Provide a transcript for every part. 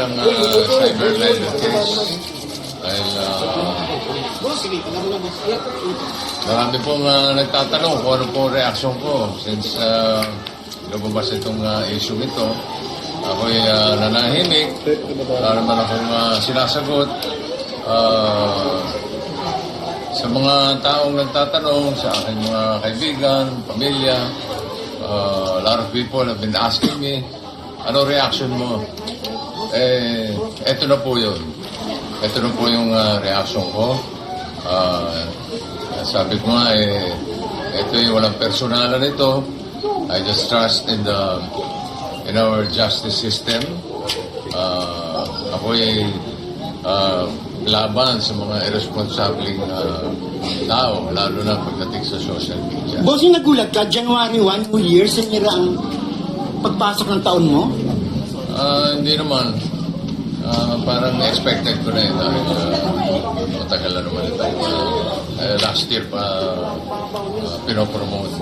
ng uh, cyber libel case. Dahil uh, marami pong uh, nagtatanong kung ano po reaksyon ko since uh, lumabas itong uh, issue ito. Ako'y uh, nanahimik. Wala naman akong uh, sinasagot. Uh, sa mga taong nagtatanong, sa aking mga kaibigan, pamilya, uh, a lot of people have been asking me, ano reaction mo? Eh, eto na po yun. Ito na po yung uh, reaction ko. Ah, sabi ko nga, eh, ito yung walang personalan nito. I just trust in the in our justice system. Uh, ako ay uh, laban sa mga irresponsibleng uh, tao, lalo na pagdating sa social media. Boss, nagulat ka, January 1, New Year, sinira ang pagpasok ng taon mo? Ah, hindi naman. Ah, parang expected ko na yun dahil ah, matagal na naman ito. Ah, last year pa uh, pinopromote.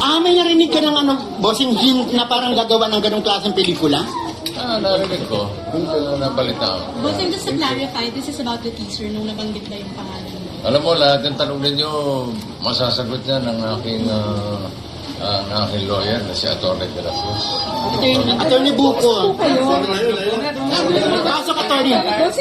Ah, may narinig ka ng ano, boss, yung hint na parang gagawa ng ganong klaseng pelikula? Ah, narinig ko. Uh, nabalita ko. Bossing, just to clarify, this is about the teaser nung nabanggit na yung pangalan. Alam mo, lahat ng tanong ninyo, masasagot yan ng aking, ah, ah, ng aking lawyer na si Atty. De La Cruz. Attorney Buko. Pasok, attorney.